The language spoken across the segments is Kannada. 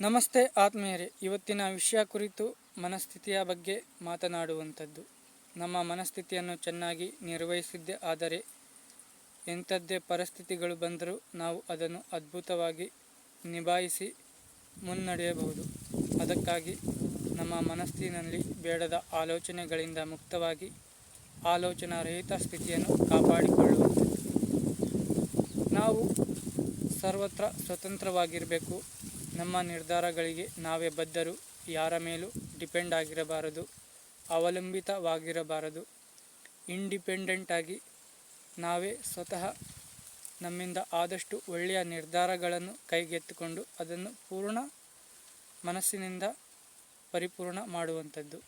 ನಮಸ್ತೆ ಆತ್ಮೀಯರೇ, ಇವತ್ತಿನ ವಿಷಯ ಕುರಿತು ಮನಸ್ಥಿತಿಯ ಬಗ್ಗೆ ಮಾತನಾಡುವಂಥದ್ದು. ನಮ್ಮ ಮನಸ್ಥಿತಿಯನ್ನು ಚೆನ್ನಾಗಿ ನಿರ್ವಹಿಸಿದ್ದೆ ಆದರೆ ಎಂಥದ್ದೇ ಪರಿಸ್ಥಿತಿಗಳು ಬಂದರೂ ನಾವು ಅದನ್ನು ಅದ್ಭುತವಾಗಿ ನಿಭಾಯಿಸಿ ಮುನ್ನಡೆಯಬಹುದು. ಅದಕ್ಕಾಗಿ ನಮ್ಮ ಮನಸ್ಸಿನಲ್ಲಿ ಬೇಡದ ಆಲೋಚನೆಗಳಿಂದ ಮುಕ್ತವಾಗಿ ಆಲೋಚನಾ ರಹಿತ ಸ್ಥಿತಿಯನ್ನು ಕಾಪಾಡಿಕೊಳ್ಳುವಂಥದ್ದು. ನಾವು ಸರ್ವತ್ರ ಸ್ವತಂತ್ರವಾಗಿರಬೇಕು. ನಮ್ಮ ನಿರ್ಧಾರಗಳಿಗೆ ನಾವೇ ಬದ್ಧರು, ಯಾರ ಮೇಲೂ ಡಿಪೆಂಡ್ ಆಗಿರಬಾರದು, ಅವಲಂಬಿತವಾಗಿರಬಾರದು. ಇಂಡಿಪೆಂಡೆಂಟಾಗಿ ನಾವೇ ಸ್ವತಃ ನಮ್ಮಿಂದ ಆದಷ್ಟು ಒಳ್ಳೆಯ ನಿರ್ಧಾರಗಳನ್ನು ಕೈಗೆತ್ತಿಕೊಂಡು ಅದನ್ನು ಪೂರ್ಣ ಮನಸ್ಸಿನಿಂದ ಪರಿಪೂರ್ಣ ಮಾಡುವಂಥದ್ದು.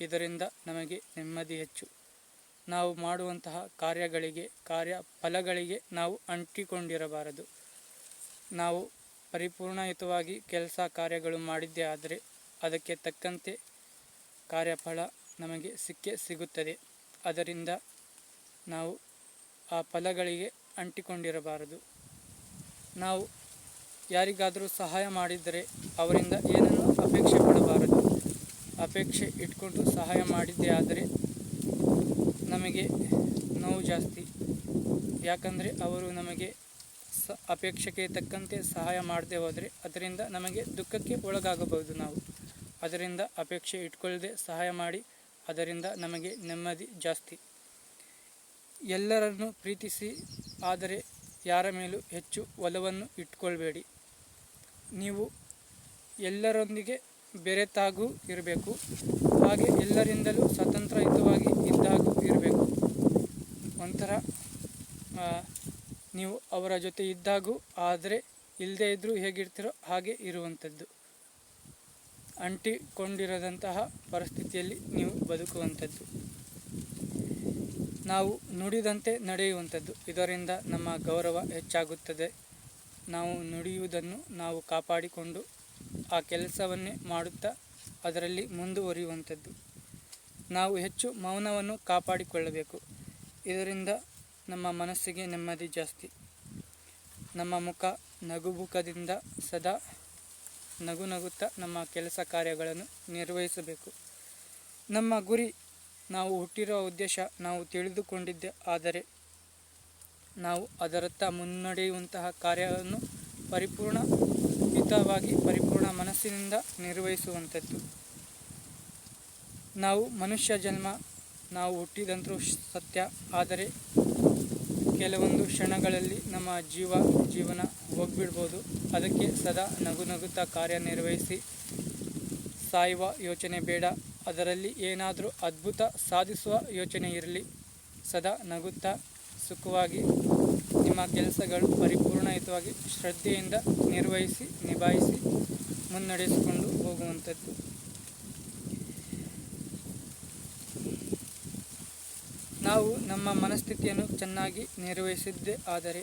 ಇದರಿಂದ ನಮಗೆ ನೆಮ್ಮದಿ ಹೆಚ್ಚು. ನಾವು ಮಾಡುವಂತಹ ಕಾರ್ಯಗಳಿಗೆ ಕಾರ್ಯ ಫಲಗಳಿಗೆ ನಾವು ಅಂಟಿಕೊಂಡಿರಬಾರದು. ನಾವು ಪರಿಪೂರ್ಣಯುತವಾಗಿ ಕೆಲಸ ಕಾರ್ಯಗಳು ಮಾಡಿದ್ದೇ ಆದರೆ ಅದಕ್ಕೆ ತಕ್ಕಂತೆ ಕಾರ್ಯಫಲ ನಮಗೆ ಸಿಕ್ಕೇ ಸಿಗುತ್ತದೆ. ಅದರಿಂದ ನಾವು ಆ ಫಲಗಳಿಗೆ ಅಂಟಿಕೊಂಡಿರಬಾರದು. ನಾವು ಯಾರಿಗಾದರೂ ಸಹಾಯ ಮಾಡಿದರೆ ಅವರಿಂದ ಏನನ್ನು ಅಪೇಕ್ಷೆ ಪಡಬಾರದು. ಅಪೇಕ್ಷೆ ಇಟ್ಕೊಂಡು ಸಹಾಯ ಮಾಡಿದ್ದೇ ಆದರೆ ನಮಗೆ ನೋವು ಜಾಸ್ತಿ. ಯಾಕಂದರೆ ಅವರು ನಮಗೆ ಸ ಅಪೇಕ್ಷೆಗೆ ತಕ್ಕಂತೆ ಸಹಾಯ ಮಾಡದೆ ಹೋದರೆ ಅದರಿಂದ ನಮಗೆ ದುಃಖಕ್ಕೆ ಒಳಗಾಗಬಹುದು ನಾವು. ಅದರಿಂದ ಅಪೇಕ್ಷೆ ಇಟ್ಕೊಳ್ಳದೆ ಸಹಾಯ ಮಾಡಿ, ಅದರಿಂದ ನಮಗೆ ನೆಮ್ಮದಿ ಜಾಸ್ತಿ. ಎಲ್ಲರನ್ನು ಪ್ರೀತಿಸಿ, ಆದರೆ ಯಾರ ಮೇಲೂ ಹೆಚ್ಚು ಒಲವನ್ನು ಇಟ್ಕೊಳ್ಬೇಡಿ. ನೀವು ಎಲ್ಲರೊಂದಿಗೆ ಬೆರೆತಾಗೂ ಇರಬೇಕು. ಹಾಗೆ ಎಲ್ಲರಿಂದಲೂ ಸ್ವತಂತ್ರಯುತವಾಗಿ ಇದ್ದಾಗೂ ಇರಬೇಕು. ಒಂಥರ ನೀವು ಅವರ ಜೊತೆ ಇದ್ದಾಗೂ ಆದರೆ ಇಲ್ಲದೇ ಇದ್ದರೂ ಹೇಗಿರ್ತೀರೋ ಹಾಗೆ ಇರುವಂಥದ್ದು. ಅಂಟಿಕೊಂಡಿರದಂತಹ ಪರಿಸ್ಥಿತಿಯಲ್ಲಿ ನೀವು ಬದುಕುವಂಥದ್ದು. ನಾವು ನುಡಿದಂತೆ ನಡೆಯುವಂಥದ್ದು. ಇದರಿಂದ ನಮ್ಮ ಗೌರವ ಹೆಚ್ಚಾಗುತ್ತದೆ. ನಾವು ನುಡಿಯುವುದನ್ನು ನಾವು ಕಾಪಾಡಿಕೊಂಡು ಆ ಕೆಲಸವನ್ನೇ ಮಾಡುತ್ತಾ ಅದರಲ್ಲಿ ಮುಂದುವರಿಯುವಂಥದ್ದು. ನಾವು ಹೆಚ್ಚು ಮೌನವನ್ನು ಕಾಪಾಡಿಕೊಳ್ಳಬೇಕು. ಇದರಿಂದ ನಮ್ಮ ಮನಸ್ಸಿಗೆ ನೆಮ್ಮದಿ ಜಾಸ್ತಿ. ನಮ್ಮ ಮುಖ ನಗುಮುಖದಿಂದ ಸದಾ ನಗು ನಗುತ್ತಾ ನಮ್ಮ ಕೆಲಸ ಕಾರ್ಯಗಳನ್ನು ನಿರ್ವಹಿಸಬೇಕು. ನಮ್ಮ ಗುರಿ, ನಾವು ಹುಟ್ಟಿರುವ ಉದ್ದೇಶ ನಾವು ತಿಳಿದುಕೊಂಡಿದ್ದೆ, ಆದರೆ ನಾವು ಅದರತ್ತ ಮುನ್ನಡೆಯುವಂತಹ ಕಾರ್ಯವನ್ನು ಪರಿಪೂರ್ಣ, ಹಿತವಾಗಿ ಪರಿಪೂರ್ಣ ಮನಸ್ಸಿನಿಂದ ನಿರ್ವಹಿಸುವಂಥದ್ದು. ನಾವು ಮನುಷ್ಯ ಜನ್ಮ, ನಾವು ಹುಟ್ಟಿದಂತರೂ ಸತ್ಯ, ಆದರೆ ಕೆಲವೊಂದು ಕ್ಷಣಗಳಲ್ಲಿ ನಮ್ಮ ಜೀವ, ಜೀವನ ಹೋಗ್ಬಿಡ್ಬೋದು. ಅದಕ್ಕೆ ಸದಾ ನಗು ನಗುತ್ತಾ ಕಾರ್ಯನಿರ್ವಹಿಸಿ ಸಾಯುವ ಯೋಚನೆ ಬೇಡ. ಅದರಲ್ಲಿ ಏನಾದರೂ ಅದ್ಭುತ ಸಾಧಿಸುವ ಯೋಚನೆ ಇರಲಿ. ಸದಾ ನಗುತ್ತಾ ಸುಖವಾಗಿ ನಿಮ್ಮ ಕೆಲಸಗಳು ಪರಿಪೂರ್ಣಯುತವಾಗಿ ಶ್ರದ್ಧೆಯಿಂದ ನಿರ್ವಹಿಸಿ, ನಿಭಾಯಿಸಿ, ಮುನ್ನಡೆಸಿಕೊಂಡು ಹೋಗುವಂಥದ್ದು. ನಾವು ನಮ್ಮ ಮನಸ್ಥಿತಿಯನ್ನು ಚೆನ್ನಾಗಿ ನಿರ್ವಹಿಸಿದ್ದೇ ಆದರೆ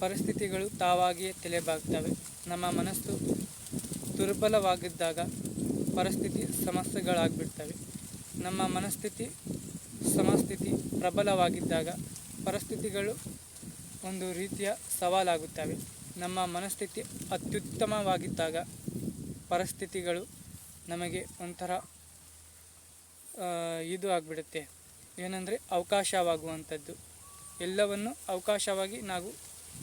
ಪರಿಸ್ಥಿತಿಗಳು ತಾವಾಗಿಯೇ ತಲೆಬಾಗ್ತವೆ. ನಮ್ಮ ಮನಸ್ಸು ದುರ್ಬಲವಾಗಿದ್ದಾಗ ಪರಿಸ್ಥಿತಿ ಸಮಸ್ಯೆಗಳಾಗ್ಬಿಡ್ತವೆ. ನಮ್ಮ ಮನಸ್ಥಿತಿ ಸಮಸ್ಥಿತಿ ಪ್ರಬಲವಾಗಿದ್ದಾಗ ಪರಿಸ್ಥಿತಿಗಳು ಒಂದು ರೀತಿಯ ಸವಾಲಾಗುತ್ತವೆ. ನಮ್ಮ ಮನಸ್ಥಿತಿ ಅತ್ಯುತ್ತಮವಾಗಿದ್ದಾಗ ಪರಿಸ್ಥಿತಿಗಳು ನಮಗೆ ಒಂಥರ ಇದು ಆಗಿಬಿಡುತ್ತೆ. ಏನಂದರೆ ಅವಕಾಶವಾಗುವಂಥದ್ದು. ಎಲ್ಲವನ್ನು ಅವಕಾಶವಾಗಿ ನಾವು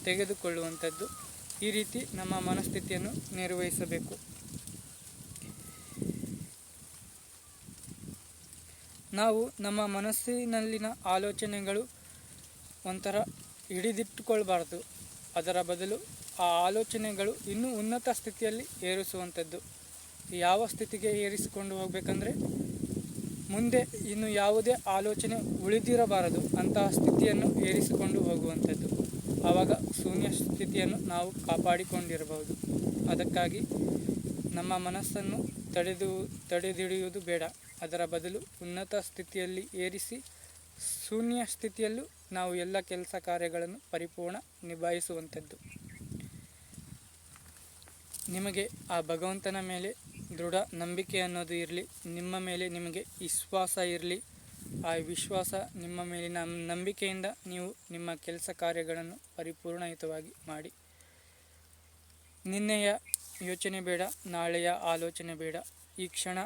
ತೆಗೆದುಕೊಳ್ಳುವಂಥದ್ದು. ಈ ರೀತಿ ನಮ್ಮ ಮನಸ್ಥಿತಿಯನ್ನು ನಿರ್ವಹಿಸಬೇಕು. ನಾವು ನಮ್ಮ ಮನಸ್ಸಿನಲ್ಲಿನ ಆಲೋಚನೆಗಳು ಒಂಥರ ಹಿಡಿದಿಟ್ಟುಕೊಳ್ಬಾರ್ದು. ಅದರ ಬದಲು ಆ ಆಲೋಚನೆಗಳು ಇನ್ನೂ ಉನ್ನತ ಸ್ಥಿತಿಯಲ್ಲಿ ಏರಿಸುವಂಥದ್ದು. ಯಾವ ಸ್ಥಿತಿಗೆ ಏರಿಸಿಕೊಂಡು ಹೋಗಬೇಕಂದ್ರೆ ಮುಂದೆ ಇನ್ನು ಯಾವುದೇ ಆಲೋಚನೆ ಉಳಿದಿರಬಾರದು ಅಂತಹ ಸ್ಥಿತಿಯನ್ನು ಏರಿಸಿಕೊಂಡು ಹೋಗುವಂಥದ್ದು. ಆವಾಗ ಶೂನ್ಯ ಸ್ಥಿತಿಯನ್ನು ನಾವು ಕಾಪಾಡಿಕೊಂಡಿರಬಹುದು. ಅದಕ್ಕಾಗಿ ನಮ್ಮ ಮನಸ್ಸನ್ನು ತಡೆದು, ತಡೆದಿಡಿಯುವುದು ಬೇಡ. ಅದರ ಬದಲು ಉನ್ನತ ಸ್ಥಿತಿಯಲ್ಲಿ ಏರಿಸಿ, ಶೂನ್ಯ ಸ್ಥಿತಿಯಲ್ಲೂ ನಾವು ಎಲ್ಲ ಕೆಲಸ ಕಾರ್ಯಗಳನ್ನು ಪರಿಪೂರ್ಣ ನಿಭಾಯಿಸುವಂಥದ್ದು. ನಿಮಗೆ ಆ ಭಗವಂತನ ಮೇಲೆ ದೃಢ ನಂಬಿಕೆ ಅನ್ನೋದು ಇರಲಿ, ನಿಮ್ಮ ಮೇಲೆ ನಿಮಗೆ ವಿಶ್ವಾಸ ಇರಲಿ. ಆ ವಿಶ್ವಾಸ ನಿಮ್ಮ ಮೇಲಿನ ನಂಬಿಕೆಯಿಂದ ನೀವು ನಿಮ್ಮ ಕೆಲಸ ಕಾರ್ಯಗಳನ್ನು ಪರಿಪೂರ್ಣಯುತವಾಗಿ ಮಾಡಿ. ನಿನ್ನೆಯ ಯೋಚನೆ ಬೇಡ, ನಾಳೆಯ ಆಲೋಚನೆ ಬೇಡ. ಈ ಕ್ಷಣ,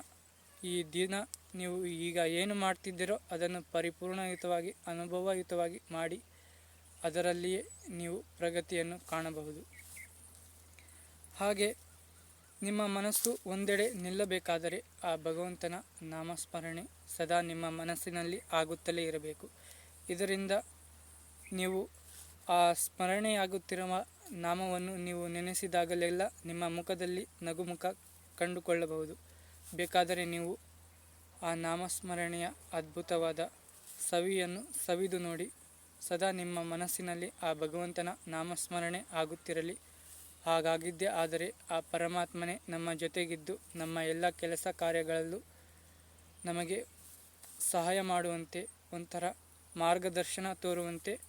ಈ ದಿನ ನೀವು ಈಗ ಏನು ಮಾಡ್ತಿದ್ದೀರೋ ಅದನ್ನು ಪರಿಪೂರ್ಣಯುತವಾಗಿ, ಅನುಭವಯುತವಾಗಿ ಮಾಡಿ. ಅದರಲ್ಲಿಯೇ ನೀವು ಪ್ರಗತಿಯನ್ನು ಕಾಣಬಹುದು. ಹಾಗೆ ನಿಮ್ಮ ಮನಸ್ಸು ಒಂದೆಡೆ ನಿಲ್ಲಬೇಕಾದರೆ ಆ ಭಗವಂತನ ನಾಮಸ್ಮರಣೆ ಸದಾ ನಿಮ್ಮ ಮನಸ್ಸಿನಲ್ಲಿ ಆಗುತ್ತಲೇ ಇರಬೇಕು. ಇದರಿಂದ ನೀವು ಆ ಸ್ಮರಣೆಯಾಗುತ್ತಿರುವ ನಾಮವನ್ನು ನೀವು ನೆನೆಸಿದಾಗಲೆಲ್ಲ ನಿಮ್ಮ ಮುಖದಲ್ಲಿ ನಗುಮುಖ ಕಂಡುಕೊಳ್ಳಬಹುದು. ಬೇಕಾದರೆ ನೀವು ಆ ನಾಮಸ್ಮರಣೆಯ ಅದ್ಭುತವಾದ ಸವಿಯನ್ನು ಸವಿದು ನೋಡಿ, ಸದಾ ನಿಮ್ಮ ಮನಸ್ಸಿನಲ್ಲಿ ಆ ಭಗವಂತನ ನಾಮಸ್ಮರಣೆ ಆಗುತ್ತಿರಲಿ. ಹಾಗಾಗಿದ್ದೇ, ಆದರೆ ಆ ಪರಮಾತ್ಮನೇ ನಮ್ಮ ಜೊತೆಗಿದ್ದು, ನಮ್ಮ ಎಲ್ಲ ಕೆಲಸ ಕಾರ್ಯಗಳಲ್ಲೂ ನಮಗೆ ಸಹಾಯ ಮಾಡುವಂತೆ, ಒಂಥರ ಮಾರ್ಗದರ್ಶನ ತೋರುವಂತೆ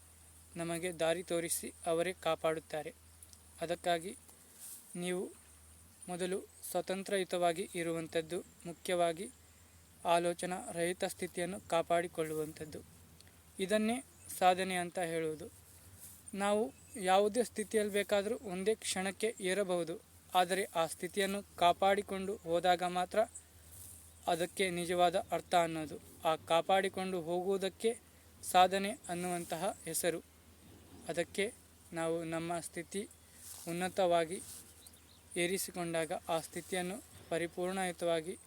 ನಮಗೆ ದಾರಿ ತೋರಿಸಿ ಅವರೇ ಕಾಪಾಡುತ್ತಾರೆ. ಅದಕ್ಕಾಗಿ ನೀವು ಮೊದಲು ಸ್ವತಂತ್ರಯುತವಾಗಿ ಇರುವಂಥದ್ದು, ಮುಖ್ಯವಾಗಿ ಆಲೋಚನಾ ರಹಿತ ಸ್ಥಿತಿಯನ್ನು ಕಾಪಾಡಿಕೊಳ್ಳುವಂಥದ್ದು. ಇದನ್ನೇ ಸಾಧನೆ ಅಂತ ಹೇಳುವುದು. ನಾವು ಯಾವುದೇ ಸ್ಥಿತಿಯಲ್ಲಿ ಬೇಕಾದರೂ ಒಂದೇ ಕ್ಷಣಕ್ಕೆ ಏರಬಹುದು. ಆದರೆ ಆ ಸ್ಥಿತಿಯನ್ನು ಕಾಪಾಡಿಕೊಂಡು ಹೋದಾಗ ಮಾತ್ರ ಅದಕ್ಕೆ ನಿಜವಾದ ಅರ್ಥ ಅನ್ನೋದು. ಆ ಕಾಪಾಡಿಕೊಂಡು ಹೋಗುವುದಕ್ಕೆ ಸಾಧನೆ ಅನ್ನುವಂತಹ ಹೆಸರು. ಅದಕ್ಕೆ ನಾವು ನಮ್ಮ ಸ್ಥಿತಿ ಉನ್ನತವಾಗಿ ಏರಿಸಿಕೊಂಡಾಗ ಆ ಸ್ಥಿತಿಯನ್ನು ಪರಿಪೂರ್ಣಯುತವಾಗಿ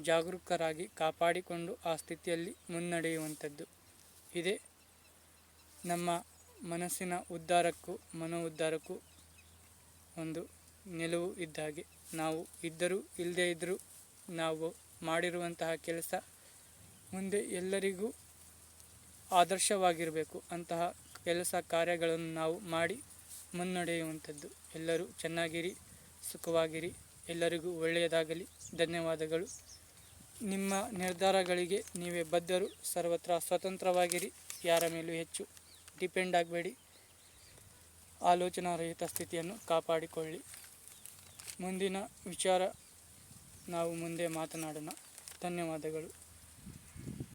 ಜಾಗರೂಕರಾಗಿ ಕಾಪಾಡಿಕೊಂಡು ಆ ಸ್ಥಿತಿಯಲ್ಲಿ ಮುನ್ನಡೆಯುವಂಥದ್ದು. ಇದೇ ನಮ್ಮ ಮನಸ್ಸಿನ ಉದ್ಧಾರಕ್ಕೂ, ಮನೋ ಉದ್ಧಾರಕ್ಕೂ ಒಂದು ನಿಲುವು ಇದ್ದಾಗೆ ನಾವು ಇದ್ದರೂ ಇಲ್ಲದೇ ಇದ್ದರೂ ನಾವು ಮಾಡಿರುವಂತಹ ಕೆಲಸ ಮುಂದೆ ಎಲ್ಲರಿಗೂ ಆದರ್ಶವಾಗಿರಬೇಕು. ಅಂತಹ ಕೆಲಸ ಕಾರ್ಯಗಳನ್ನು ನಾವು ಮಾಡಿ ಮುನ್ನಡೆಯುವಂಥದ್ದು. ಎಲ್ಲರೂ ಚೆನ್ನಾಗಿರಿ, ಸುಖವಾಗಿರಿ. ಎಲ್ಲರಿಗೂ ಒಳ್ಳೆಯದಾಗಲಿ. ಧನ್ಯವಾದಗಳು. ನಿಮ್ಮ ನಿರ್ಧಾರಗಳಿಗೆ ನೀವೇ ಬದ್ಧರು. ಸರ್ವತ್ರ ಸ್ವತಂತ್ರವಾಗಿರಿ. ಯಾರ ಮೇಲೂ ಹೆಚ್ಚು ಡಿಪೆಂಡ್ ಆಗಬೇಡಿ. ಆಲೋಚನಾರಹಿತ ಸ್ಥಿತಿಯನ್ನು ಕಾಪಾಡಿಕೊಳ್ಳಿ. ಮುಂದಿನ ವಿಚಾರ ನಾವು ಮುಂದೆ ಮಾತನಾಡೋಣ. ಧನ್ಯವಾದಗಳು.